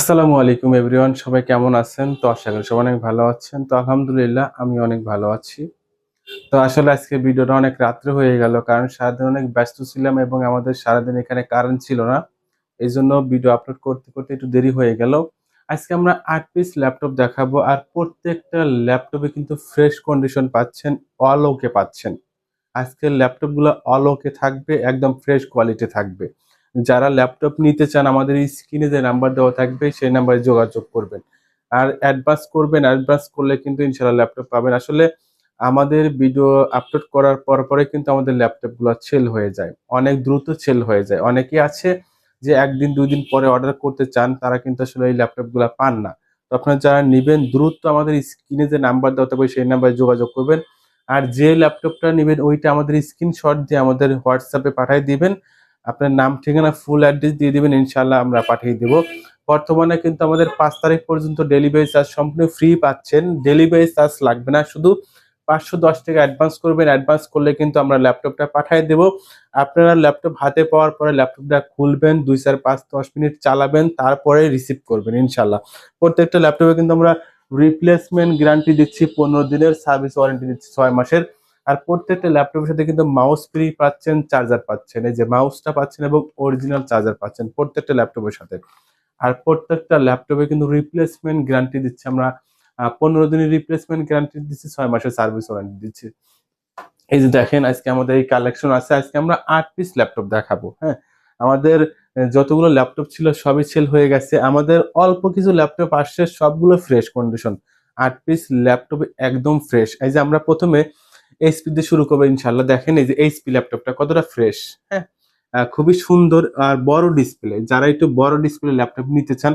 আসসালামু আলাইকুম এভরিওয়ান, সবাই কেমন আছেন? তো আশা করি সবাই অনেক ভালো আছেন। তো আলহামদুলিল্লাহ, আমি অনেক ভালো আছি। তো আসলে আজকে ভিডিওটা অনেক রাত্রে হয়ে গেল, কারণ সারাদিন অনেক ব্যস্ত ছিলাম এবং আমাদের সারাদিন এখানে কারেন্ট ছিল না। এই জন্য ভিডিও আপলোড করতে করতে একটু দেরি হয়ে গেল। আজকে আমরা আট পিস ল্যাপটপ দেখাবো, আর প্রত্যেকটা ল্যাপটপে কিন্তু ফ্রেশ কন্ডিশন পাচ্ছেন অল ওকে পাচ্ছেন। আজকের ল্যাপটপগুলো অল ওকে থাকবে, একদম ফ্রেশ কোয়ালিটি থাকবে। যারা ল্যাপটপ নিতে চান, আমাদের স্ক্রিনে যে নাম্বার দেওয়া থাকবে, সেই নাম্বারে যোগাযোগ করবেন। আর অ্যাডভান্স করবেন অ্যাডভান্স করলে কিন্তু ইনশাল্লাহ ল্যাপটপ পাবেন। আসলে আমাদের ভিডিও আপলোড করার পর পরে কিন্তু আমাদের ল্যাপটপগুলো সেল হয়ে যায়। অনেক দ্রুত সেল হয়ে যায়। অনেকেই আছে যে একদিন দুই দিন পরে অর্ডার করতে চান, তারা কিন্তু আসলে এই ল্যাপটপগুলো পান না। তো আপনারা যারা নেবেন, দ্রুত আমাদের স্ক্রিনে যে নাম্বার দেওয়া থাকবে, সেই নাম্বারে যোগাযোগ করবেন। আর যে ল্যাপটপটা নেবেন, ওইটা আমাদের স্ক্রিনশট দিয়ে আমাদের হোয়াটসঅ্যাপে পাঠিয়ে দিবেন। আপনার নাম, ঠিকানা ফুল অ্যাড্রেস দিয়ে দিবেন ইনশাল্লাহ আমরা পাঠিয়ে দেবো। বর্তমানে কিন্তু আমাদের পাঁচ তারিখ পর্যন্ত ডেলিভারি চার্জ সম্পূর্ণ ফ্রি পাচ্ছেন। ডেলিভারি চার্জ লাগবে না, শুধু পাঁচশো দশ টাকা অ্যাডভান্স করবেন। অ্যাডভান্স করলে কিন্তু আমরা ল্যাপটপটা পাঠিয়ে দেবো। আপনারা ল্যাপটপ হাতে পাওয়ার পরে ল্যাপটপটা খুলবেন, দুই চার পাঁচ দশ মিনিট চালাবেন, তারপরে রিসিভ করবেন ইনশাল্লাহ প্রত্যেকটা ল্যাপটপে কিন্তু আমরা রিপ্লেসমেন্ট গ্যারান্টি দিচ্ছি, পনেরো দিনের সার্ভিস ওয়ারেন্টি দিচ্ছি, ছয় মাসের। আর প্রত্যেকটা ল্যাপটপের সাথে কিন্তু মাউস ফ্রি পাচ্ছেন চার্জার পাচ্ছেন, এই যে মাউসটা পাচ্ছেন এবং অরিজিনাল চার্জার পাচ্ছেন প্রত্যেকটা ল্যাপটপের সাথে। আর প্রত্যেকটা ল্যাপটপে কিন্তু রিপ্লেসমেন্ট গ্যারান্টি দিচ্ছে আমরা পনেরো দিনের রিপ্লেসমেন্ট গ্যারান্টি দিচ্ছি, ছয় মাসের সার্ভিস ওয়ারেন্টি দিচ্ছি। এই যে দেখেন, আজকে আমাদের এই কালেকশন আছে, আজকে আমরা আট পিস ল্যাপটপ দেখাবো হ্যাঁ? আমাদের যতগুলো ল্যাপটপ ছিল সবই সেল হয়ে গেছে। আমাদের অল্প কিছু ল্যাপটপ আসছে, সবগুলো ফ্রেশ কন্ডিশন আট পিস ল্যাপটপ একদম ফ্রেশ এই যে আমরা প্রথমে এইচপি দিয়ে শুরু করব ইনশাল্লাহ দেখেন এই যে এইচপি ল্যাপটপটা কতটা ফ্রেশ হ্যাঁ। খুবই সুন্দর আর বড় ডিসপ্লে যারা একটু বড় ডিসপ্লে ল্যাপটপ নিতে চান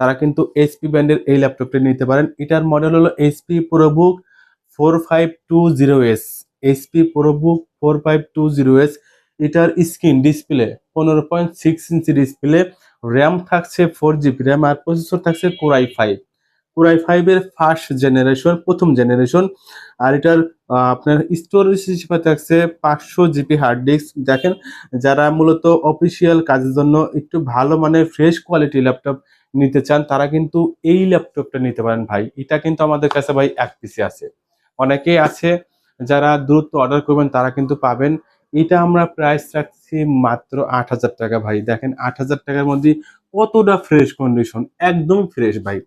তারা কিন্তু এইচপি ব্র্যান্ডের এই ল্যাপটপটা নিতে পারেন। এটার মডেল হলো HP ProBook four five two zero S HP ProBook four five two zero S এটার স্ক্রিন ডিসপ্লে পনেরো পয়েন্ট সিক্স ইঞ্চি ডিসপ্লে র্যাম থাকছে ফোর জিবি র্যাম আর প্রসেসর থাকছে core i five core i ফাইভের ফার্স্ট জেনারেশন প্রথম generation আর এটার আপনার স্টোরেজ হিসেবে থাকছে পাঁচশো জিবি হার্ড ডিস্ক দেখেন, যারা মূলত অফিসিয়াল কাজের জন্য একটু ভালো মানের ফ্রেশ কোয়ালিটি ল্যাপটপ নিতে চান, তারা কিন্তু এই ল্যাপটপটা নিতে পারেন ভাই। এটা কিন্তু আমাদের কাছে ভাই এক পিসি আছে। অনেকেই আছে যারা দ্রুত অর্ডার করবেন, তারা কিন্তু পাবেন। এটা আমরা প্রাইস রাখছি মাত্র আট হাজার টাকা ভাই। দেখেন, আট হাজার টাকার মধ্যে কতটা ফ্রেশ কন্ডিশন একদম ফ্রেশ ভাই।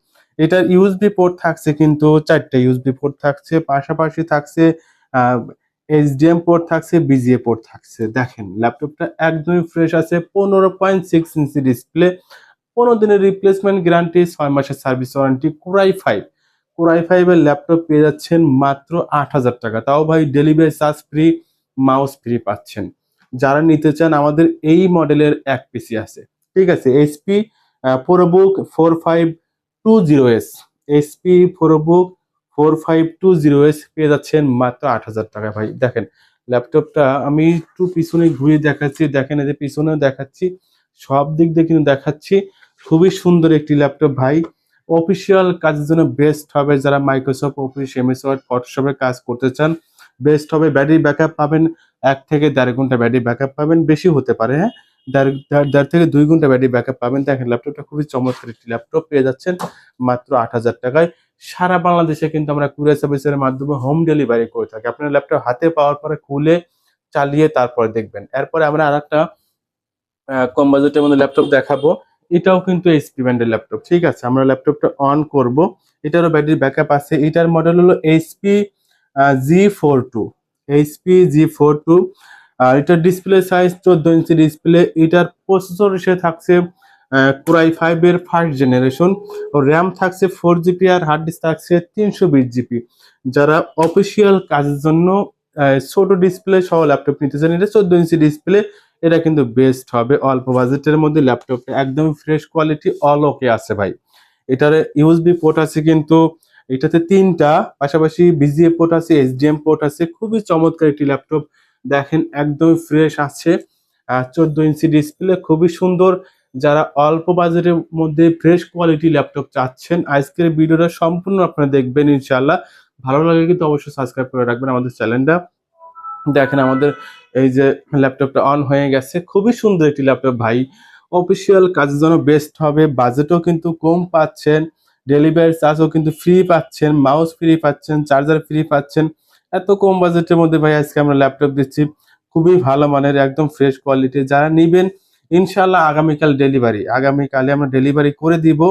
এটার ইউএসবি পোর্ট থাকছে কিন্তু চারটে ইউএসবি পোর্ট থাকছে, পাশাপাশি থাকছে এইচডিএম পোর্ট থাকছে বিজিএ পোর্ট থাকছে। দেখেন ল্যাপটপটা একদমই ফ্রেশ আছে, পনেরো পয়েন্ট সিক্স ইঞ্চি ডিসপ্লে পনেরো দিনের রিপ্লেসমেন্ট গ্যারান্টি ছয় মাসের service warranty core i five core i ফাইভের ল্যাপটপ পেয়ে যাচ্ছেন মাত্র আট হাজার টাকা। তাও ভাই delivery charge free mouse free পাচ্ছেন। যারা নিতে চান, আমাদের এই মডেলের এক পিসি আছে। ঠিক আছে HP ProBook four five two zero S HP ProBook four five two zero S পেয়ে যাচ্ছেন মাত্র আট হাজার টাকা ভাই। দেখেন ল্যাপটপটা আমি একটু পিছনে ঘুরিয়ে দেখাচ্ছি, দেখেন এই যে দেখাচ্ছি, সব দিক দিয়ে কিন্তু দেখাচ্ছি। খুবই সুন্দর একটি ল্যাপটপ ভাই। অফিসিয়াল কাজের জন্য বেস্ট হবে যারা মাইক্রোসফট অফিস এমএস ওয়ার্ড ফটোশপে কাজ করতে চান। বেস্ট হবে ব্যাটারি ব্যাকআপ পাবেন, এক থেকে দেড় ঘণ্টা ব্যাটারি ব্যাকআপ পাবেন, বেশি হতে পারে হ্যাঁ? দেড় থেকে দুই ঘণ্টা ব্যাটারি ব্যাকআপ পাবেন। দেখেন ল্যাপটপটা খুবই চমৎকার একটি ল্যাপটপ পেয়ে যাচ্ছেন মাত্র আট হাজার টাকায়। সারা বাংলাদেশে কিন্তু আমরা কুরিয়ার সার্ভিসের মাধ্যমে হোম ডেলিভারি করে থাকি। আপনার ল্যাপটপ হাতে পাওয়ার পরে খুলে চালিয়ে তারপরে দেখবেন। এরপরে আমরা আর একটা কম বাজেটের মধ্যে ল্যাপটপ দেখাবো। এটাও কিন্তু এইচপি ব্র্যান্ডের ল্যাপটপ ঠিক আছে? আমরা ল্যাপটপটা অন করব। এটারও ব্যাটারি ব্যাকআপ আছে। এটার মডেল হলো HP G four two HP G four two আর এটার ডিসপ্লে সাইজ চোদ্দ ইঞ্চি ডিসপ্লে এটার প্রসেসর হিসেবে থাকছে কোরাই ফাইভের ফার্স্ট জেনারেশন র্যাম থাকছে ফোর জিবি আর হার্ড ডিস্ক থাকছে তিনশো বিশ জিবি যারা অফিসিয়াল কাজের জন্য ছোট ডিসপ্লে সহ ল্যাপটপ নিতে চান, এটা চোদ্দ ইঞ্চি ডিসপ্লে এটা কিন্তু বেস্ট হবে। অল্প বাজেটের মধ্যে ল্যাপটপটা একদম ফ্রেশ কোয়ালিটি অল ওকে আছে ভাই। এটার ইউএসবি পোর্ট আছে কিন্তু, এটাতে তিনটা, পাশাপাশি বিজিএ পোর্ট আছে এইচডিএম পোর্ট আছে, খুবই চমৎকার একটি ল্যাপটপ দেখেন একদম ফ্রেশ আছে চোদ্দ ইঞ্চি ডিসপ্লে খুবই সুন্দর। যারা অল্প বাজেটের মধ্যে ফ্রেশ কোয়ালিটি ল্যাপটপ চাচ্ছেন, আজকের ভিডিওটা সম্পূর্ণ আপনারা দেখবেন ইনশাল্লাহ ভালো লাগে কিন্তু অবশ্যই সাবস্ক্রাইব করে রাখবেন আমাদের চ্যানেলটা দেখেন আমাদের এই যে ল্যাপটপটা অন হয়ে গেছে। খুবই সুন্দর একটি ল্যাপটপ ভাই। অফিসিয়াল কাজের জন্য বেস্ট হবে বাজেটও কিন্তু কম পাচ্ছেন ডেলিভারি চার্জও কিন্তু ফ্রি পাচ্ছেন মাউস ফ্রি পাচ্ছেন চার্জার ফ্রি পাচ্ছেন। এত কম বাজেটের মধ্যে ভাই আজকে আমরা ল্যাপটপ দিচ্ছি। খুবই ভালো মানের, একদম ফ্রেশ কোয়ালিটি যারা নিবেন ইনশাল্লাহ আগামীকাল ডেলিভারি আগামীকালে আমরা ডেলিভারি করে দিব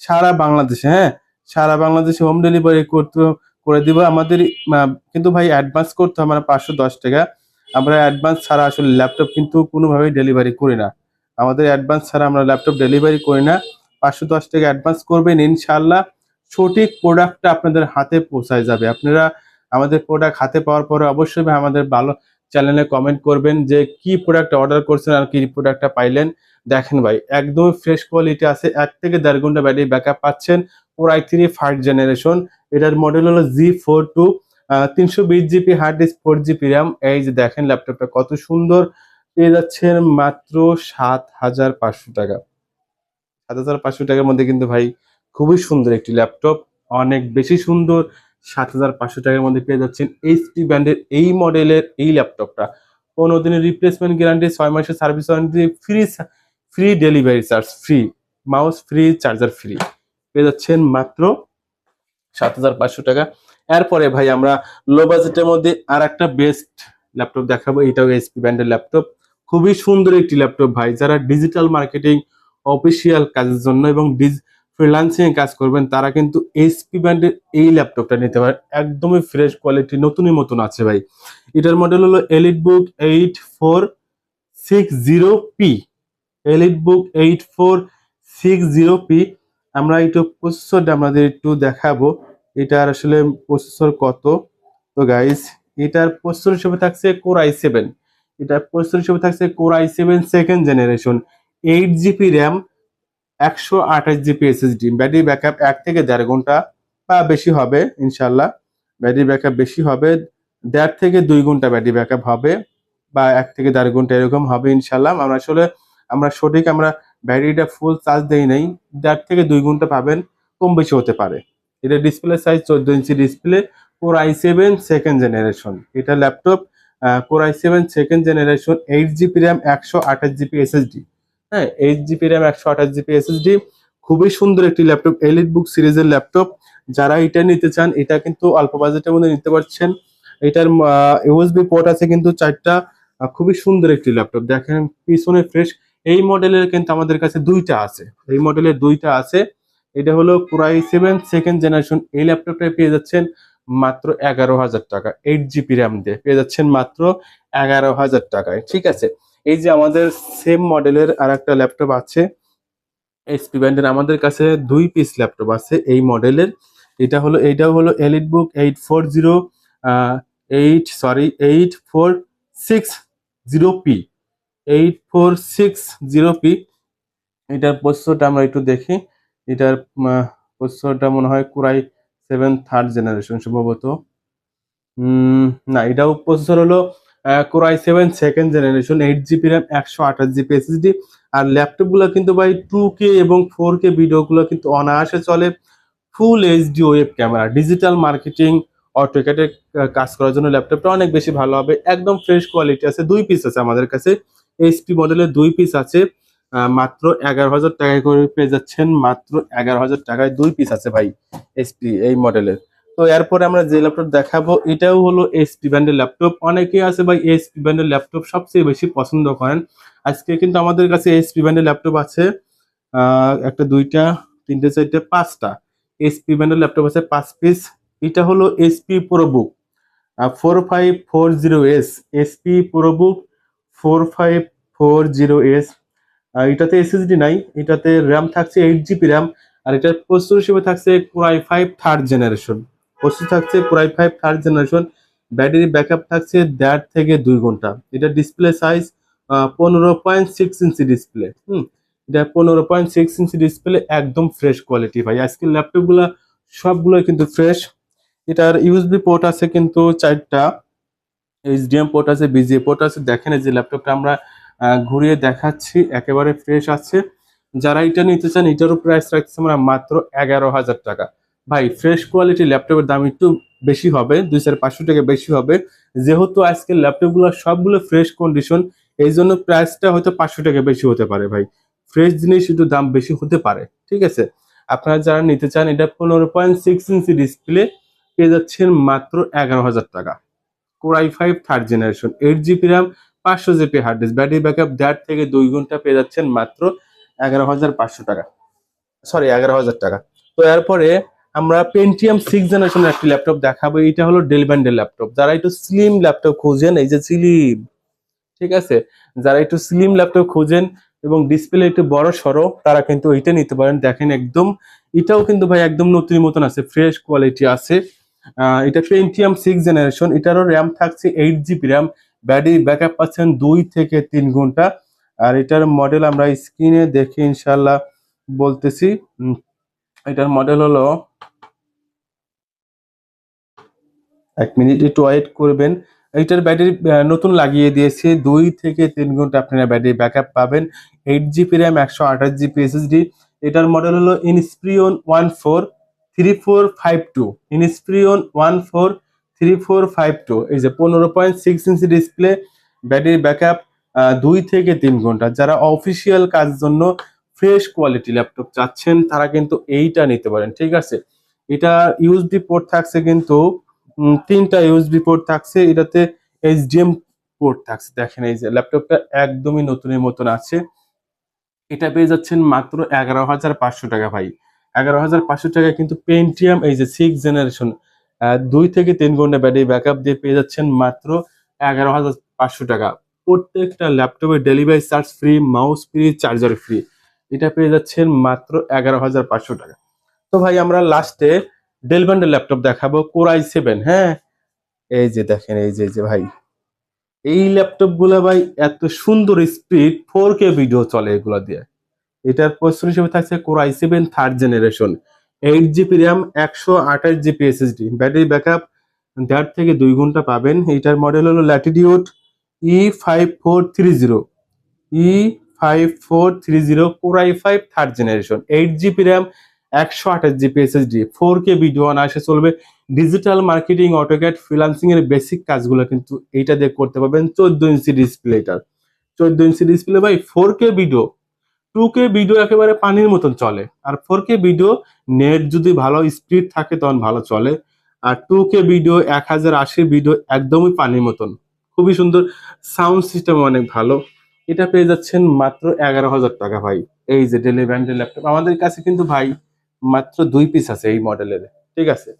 সারা বাংলাদেশে হ্যাঁ? সারা বাংলাদেশে হোম ডেলিভারি করতে, করে দিব। আমাদের কিন্তু ভাই অ্যাডভান্স করতে হবে মানে পাঁচশো দশ টাকা। আমরা অ্যাডভান্স ছাড়া আসলে ল্যাপটপ কিন্তু কোনোভাবেই ডেলিভারি করি না। আমাদের অ্যাডভান্স ছাড়া আমরা ল্যাপটপ ডেলিভারি করি না। পাঁচশো দশ টাকা অ্যাডভান্স করবেন ইনশাল্লাহ সঠিক প্রোডাক্টটা আপনাদের হাতে পৌঁছায় যাবে। আপনারা আমাদের প্রোডাক্ট হাতে পাওয়ার পরে অবশ্যই আমাদের ভালো চ্যানেলে কমেন্ট করবেন যে কি প্রোডাক্ট অর্ডার করছেন আর কি প্রোডাক্টটা পাইলেন। দেখেন ভাই, একদমই ফ্রেশ কোয়ালিটি আছে, এক থেকে দেড় ঘণ্টা ব্যাটারি ব্যাকআপ পাচ্ছেন or i three first generation এটার মডেল হলো জি ফোর টু তিনশো বিশ GB hard disk four GB RAM এই যে দেখেন ল্যাপটপটা কত সুন্দর, পেয়ে যাচ্ছেন মাত্র সাত হাজার পাঁচশো টাকা। সাত হাজার পাঁচশো টাকার মধ্যে কিন্তু ভাই খুবই সুন্দর একটি ল্যাপটপ অনেক বেশি সুন্দর সাত হাজার পাঁচশো টাকার মধ্যে পেয়ে যাচ্ছেন এইচপি ব্র্যান্ডের এই মডেলের এই ল্যাপটপটা। পনেরো দিনের রিপ্লেসমেন্ট গ্যারান্টি ছয় মাসের service warranty free free delivery charge free mouse free charger free পেয়ে যাচ্ছেন মাত্র সাত হাজার পাঁচশো টাকা। এরপরে ভাই আমরা লো বাজেটের মধ্যে আর একটা বেস্ট ল্যাপটপ দেখাবো, এটাও এসপি ব্র্যান্ডের ল্যাপটপ। খুবই সুন্দর একটি ল্যাপটপ ভাই, যারা ডিজিটাল মার্কেটিং অফিসিয়াল কাজের জন্য এবং ফ্রিলান্সিং এ কাজ করবেন, তারা কিন্তু এইচপি ব্র্যান্ডের এই ল্যাপটপটা নিতে পারেন একদমই ফ্রেশ কোয়ালিটি নতুনই মতন আছে ভাই। এটার মডেল হলো EliteBook eight four six zero P EliteBook eight four six zero P আমরা একটু প্রসেসরটা আমাদের একটু দেখাবো। এটার আসলে প্রসেসর কত? তো গাইস এটার প্রসেসর হিসেবে থাকছে কোর আই সেভেন এটার প্রসেসর হিসেবে থাকছে core i seven second generation eight GB RAM একশো আঠাশ জিবি এসএসডি ব্যাটারি ব্যাকআপ এক থেকে দেড় ঘণ্টা বা বেশি হবে ইনশাল্লাহ ব্যাটারি ব্যাকআপ বেশি হবে, দেড় থেকে দুই ঘণ্টা ব্যাটারি ব্যাকআপ হবে বা এক থেকে দেড় ঘণ্টা এরকম হবে ইনশাল্লাহ আমরা আসলে, আমরা সঠিক, আমরা ব্যাটারিটা ফুল চার্জ দেই নাই, দেড় থেকে দুই ঘণ্টা পাবেন, কম বেশি হতে পারে। এটা ডিসপ্লে সাইজ চোদ্দ ইঞ্চি display core i seven second generation এটা laptop core i seven second generation eight GB RAM একশো আঠাশ জিবি এসএসডি হ্যাঁ এইট জিবি র্যাম একশো আঠাশ জিবি এসএসডি খুবই সুন্দর একটি ল্যাপটপ এলিট বুক সিরিজের ল্যাপটপ যারা এটা নিতে চান, এটা কিন্তু অল্প বাজেটের মধ্যে নিতে পারছেন। এটার ইউএসবি পোর্ট আছে কিন্তু চারটা খুবই সুন্দর একটি ল্যাপটপ দেখেন, পিছনে ফ্রেশ এই মডেলের কিন্তু আমাদের কাছে দুইটা আছে। এই মডেলের দুইটা আছে। এটা হলো পুরাই সেভেন সেকেন্ড জেনারেশন এই ল্যাপটপটা পেয়ে যাচ্ছেন মাত্র এগারো হাজার টাকা। এইট জিবি র্যাম দিয়ে পেয়ে যাচ্ছেন মাত্র এগারো হাজার টাকায়। ঠিক আছে? এই যে আমাদের সেম মডেলের আর একটা ল্যাপটপ আছে। এইচপি ব্র্যান্ডের আমাদের কাছে দুই পিস ল্যাপটপ আছে এই মডেলের এটা হলো এইটা হলো EliteBook eight four zero eight sorry eight four six zero P eight four six zero P এটার প্রসেসরটা আমরা একটু দেখি। এটার প্রসেসরটা মনে হয় কুরাই সেভেন থার্ড জেনারেশন সম্ভবত। না, এটাও প্রসেসর হলো core i seven second generation eight GB RAM একশো আঠাশ জিবি এসএসডি আর ল্যাপটপগুলো কিন্তু ভাই টু কে এবং ফোর কে ভিডিও গুলো কিন্তু অনায়াসে চলে। Full HD web camera digital marketing অটোকেটে কাজ করার জন্য ল্যাপটপটা অনেক বেশি ভালো হবে। একদম ফ্রেশ কোয়ালিটি আছে, দুই পিস আছে আমাদের কাছে। এইচপি মডেলের দুই পিস আছে মাত্র এগারো হাজার টাকায় করে পেয়ে যাচ্ছেন, মাত্র এগারো হাজার টাকায় দুই পিস আছে ভাই এইচপি এই মডেলের তো এরপরে আমরা যে ল্যাপটপ দেখাবো, এটাও হলো এইচপি ব্র্যান্ডের ল্যাপটপ অনেকেই আছে ভাই এইচপি ব্র্যান্ডের ল্যাপটপ সবচেয়ে বেশি পছন্দ করেন। আজকে কিন্তু আমাদের কাছে এইচপি ব্র্যান্ডের ল্যাপটপ আছে একটা, দুইটা, তিনটে, চারটে, পাঁচটা। এইচপি ব্র্যান্ডের ল্যাপটপ আছে পাঁচ পিস এটা হলো HP ProBook four five four zero S HP ProBook four five four zero S এটাতে এসএসডি নাই, এটাতে র্যাম থাকছে এইট জিবি র্যাম আর এটার প্রস্তুত হিসেবে থাকছে কোরাই ফাইভ থার্ড জেনারেশন প্রস্তুত থাকছে core i five third generation battery backup থাকছে দেড় থেকে দুই ঘণ্টা। এটা ডিসপ্লে সাইজ পনেরো পয়েন্ট সিক্স ইঞ্চি ডিসপ্লে হুম, এটা পনেরো পয়েন্ট সিক্স ইঞ্চি ডিসপ্লে একদম ফ্রেশ কোয়ালিটি ভাই। আজকের ল্যাপটপগুলো সবগুলোই কিন্তু ফ্রেশ এটার ইউএসবি পোর্ট আছে কিন্তু চারটা। এইচডিএম পোর্ট আছে বিজিএ পোর্ট আছে। দেখেন যে ল্যাপটপটা আমরা ঘুরিয়ে দেখাচ্ছি, একেবারে ফ্রেশ আছে। যারা এটা নিতে চান, এটারও প্রাইস রাখছে আমরা মাত্র এগারো হাজার টাকা। ভাই ফ্রেশ কোয়ালিটি ল্যাপটপের দাম একটু বেশি হবে, দুই চার পাঁচশো টাকা বেশি হবে। যেহেতু আজকের ল্যাপটপগুলো সবগুলো ফ্রেশ কন্ডিশন এই জন্য প্রাইসটা হয়তো পাঁচশো টাকা বেশি হতে পারে ভাই। ফ্রেশ জিনিস একটু দাম বেশি হতে পারে, ঠিক আছে? আপনারা যারা নিতে চান, এটা পনেরো পয়েন্ট সিক্স ইঞ্চি ডিসপ্লে পেয়ে যাচ্ছেন মাত্র এগারো হাজার টাকা। Core i five third generation eight GB RAM পাঁচশো GB hard disk battery backup দেড় থেকে দুই ঘণ্টা পেয়ে যাচ্ছেন মাত্র এগারো হাজার পাঁচশো টাকা। সরি এগারো হাজার টাকা। তো এরপরে আমরা পেন্টিয়াম সিক্স জেনারেশনের একটি ল্যাপটপ দেখাবো। এটা হলো ডেল ব্যান্ডের ল্যাপটপ যারা একটু স্লিম ল্যাপটপ খুঁজেন, এই যে স্লিম ঠিক আছে? যারা একটু স্লিম ল্যাপটপ খুঁজেন এবং ডিসপ্লে একটু বড় সড়ো, তারা কিন্তু এইটা নিতে পারেন। দেখেন একদম, এটাও কিন্তু ভাই একদম নতুন মতন আছে ফ্রেশ কোয়ালিটি আছে। এটা পেন্টিয়াম সিক্স জেনারেশন এটারও র্যাম থাকছে eight GB RAM battery backup পাচ্ছেন দুই থেকে তিন ঘণ্টা। আর এটার মডেল আমরা স্ক্রিনে দেখে ইনশাল্লাহ বলতেছি। এটার মডেল হলো এক মিনিট একটু ওয়েট করবেন। এইটার ব্যাটারি নতুন লাগিয়ে দিয়েছে। দুই থেকে তিন ঘণ্টা আপনারা ব্যাটারি ব্যাকআপ পাবেন। এইট জিবি র্যাম একশো আঠাশ জিবি এসএসডি এটার মডেল হলো Inspiron one four three four five two Inspiron one four three four five two এই যে পনেরো পয়েন্ট সিক্স ইঞ্চি ডিসপ্লে ব্যাটারি ব্যাকআপ দুই থেকে তিন ঘণ্টা। যারা অফিসিয়াল কাজের জন্য ফ্রেশ কোয়ালিটি ল্যাপটপ চাচ্ছেন, তারা কিন্তু এইটা নিতে পারেন। ঠিক আছে? এটা ইউএসবি পোর্ট থাকছে কিন্তু তিনটা ইউএসবি পোর্ট থাকছে, এটাতে এইচডিএম পোর্ট থাকছে। দেখেন এই যে ল্যাপটপটা একদমই নতুনের মতন আছে। এটা পেয়ে যাচ্ছেন মাত্র এগারো হাজার পাঁচশো টাকা ভাই। এগারো হাজার পাঁচশো টাকা কিন্তু পেন্টিয়াম এই যে সিক্স জেনারেশন দুই থেকে তিন ঘণ্টা ব্যাটারি ব্যাকআপ দিয়ে পেয়ে যাচ্ছেন মাত্র এগারো হাজার পাঁচশো টাকা। প্রত্যেকটা ল্যাপটপে delivery charge free mouse free charger free এটা পেয়ে যাচ্ছেন মাত্র এগারো হাজার পাঁচশো টাকা। তো ভাই, আমরা লাস্টে ডেলব্যান্ডের ল্যাপটপ দেখাবো কোরাই সেভেন হ্যাঁ? এই যে দেখেন, এই যে এই যে ভাই। এই ল্যাপটপগুলা ভাই, এত সুন্দর স্পিড ফোর কে ভিডিও চলে এগুলা দিয়ে। এটার প্রসেসর হিসেবে থাকছে core i seven third generation eight GB RAM একশো আঠাশ জিবি এসএসডি ব্যাটারি ব্যাকআপ দেড় থেকে দুই ঘণ্টা পাবেন। এটার মডেল হলো Latitude E five four three zero E five four three zero core i five third generation eight GB RAM একশো আঠাশ GB SSD four K video অনায়াসে চলবে। ডিজিটাল মার্কেটিং অটোক্যাট ফ্রিলান্সিং এর বেসিক কাজগুলো কিন্তু এইটা দিয়ে করতে পারবেন চোদ্দ ইঞ্চি ডিসপ্লে এটার চোদ্দ ইঞ্চি ডিসপ্লে ভাই four K video two K video একেবারে পানির মতন চলে। আর ফোর কে ভিডিও নেট যদি ভালো স্পিড থাকে, তখন ভালো চলে। আর টু কে ভিডিও এক হাজার আশি ভিডিও একদমই পানির মতন। খুবই সুন্দর। সাউন্ড সিস্টেম অনেক ভালো। এটা পেয়ে যাচ্ছেন মাত্র এগারো হাজার টাকা ভাই। এই যে ডেলি ব্র্যান্ডের ল্যাপটপ আমাদের কাছে কিন্তু ভাই মাত্র দুই পিস আছে এই মডেলের ঠিক আছে?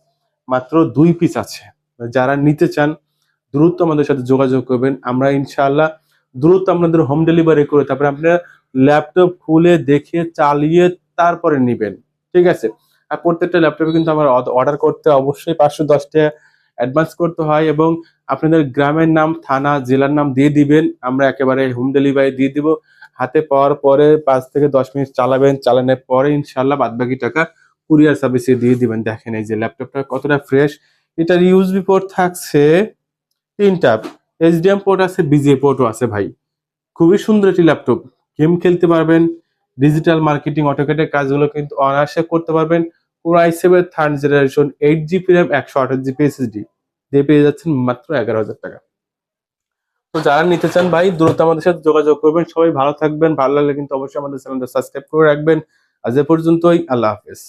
মাত্র দুই পিস আছে। যারা নিতে চান, দ্রুত আমাদের সাথে যোগাযোগ করবেন। আমরা ইনশাআল্লাহ দ্রুত আপনাদের হোম ডেলিভারি করে, তারপরে আপনারা ল্যাপটপ খুলে দেখে, চালিয়ে তারপরে নিবেন। ঠিক আছে? আর প্রত্যেকটা ল্যাপটপে কিন্তু আমার অর্ডার করতে অবশ্যই পাঁচশো দশ টাকা অ্যাডভান্স করতে হয় এবং আপনাদের গ্রামের নাম, থানা, জেলার নাম দিয়ে দিবেন। আমরা একেবারে হোম ডেলিভারি দিয়ে দিব। হাতে পাওয়ার পরে পাঁচ থেকে দশ মিনিট চালাবেন, চালানোর পরে ইনশাল্লাহ বাদ বাকি টাকা কুরিয়ার সার্ভিসে দিয়ে দিবেন। দেখেন এই যে ল্যাপটপটা কতটা ফ্রেশ। এটার ইউএসবি পোর্ট থাকছে তিনটা। এইচডিএম পোর্ট আছে বিজিএ পোর্টও আছে ভাই। খুবই সুন্দর একটি ল্যাপটপ। গেম খেলতে পারবেন ডিজিটাল মার্কেটিং অটোকেটের কাজগুলো কিন্তু অনায়াসে করতে পারবেন। পুরো i seven third generation eight GB RAM একশো আঠাশ জিবি এসএসডি দিয়ে পেয়ে যাচ্ছেন মাত্র এগারো হাজার টাকা। তো যারা নিতে চান ভাই, দ্রুত আমাদের সাথে যোগাযোগ করবেন। সবাই ভালো থাকবেন, ভালো লাগলে কিন্তু অবশ্যই আমাদের চ্যানেলটা সাবস্ক্রাইব করে রাখবেন। আজ এ পর্যন্তই, আল্লাহ হাফেজ।